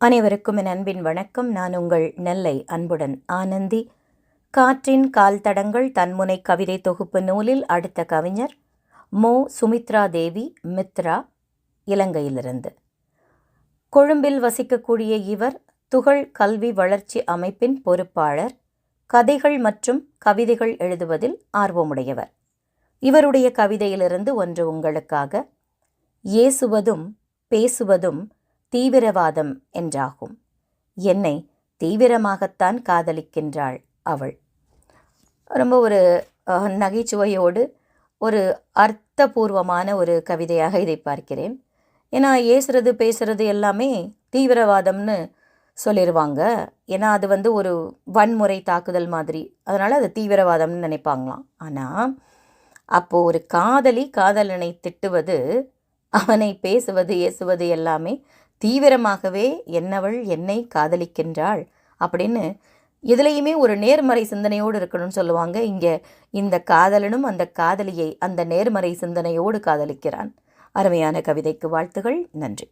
அனைவருக்கும் என் அன்பின் வணக்கம். நான் உங்கள் நெல்லை அன்புடன் ஆனந்தி. காற்றின் கால் தடங்கள் தன்முனை கவிதை தொகுப்பு நூலில் அடுத்த கவிஞர் மோ. சுமித்ரா தேவி மித்ரா இலங்கையிலிருந்து. கொழும்பில் வசிக்கக்கூடிய இவர் துகள் கல்வி வளர்ச்சி அமைப்பின் பொறுப்பாளர் கதைகள் மற்றும் கவிதைகள் எழுதுவதில் ஆர்வமுடையவர். இவருடைய கவிதையிலிருந்து ஒன்று உங்களுக்காக ஏசுவதும் பேசுவதும் தீவிரவாதம் என்றாகும். என்னை தீவிரமாகத்தான் காதலிக்கின்றாள் அவள். ரொம்ப ஒரு நகைச்சுவையோடு ஒரு அர்த்தபூர்வமான ஒரு கவிதையாக இதை பார்க்கிறேன். ஏன்னா ஏசுறது பேசுறது எல்லாமே தீவிரவாதம்னு சொல்லிடுவாங்க ஏன்னா அது வந்து ஒரு வன்முறை தாக்குதல் மாதிரி. அதனால் அது தீவிரவாதம்னு நினைப்பாங்களாம். ஆனால் அப்போது ஒரு காதலி காதலனை திட்டுவது அவனை பேசுவது ஏசுவது எல்லாமே தீவிரமாகவே என்னவள் என்னை காதலிக்கின்றாள் அப்படின்னு எதுலேயுமே ஒரு நேர்மறை சிந்தனையோடு இருக்கணும்னு சொல்லுவாங்க. இங்கே இந்த காதலனும் அந்த காதலியை அந்த நேர்மறை சிந்தனையோடு காதலிக்கிறான். அருமையான கவிதைக்கு வாழ்த்துகள். நன்றி.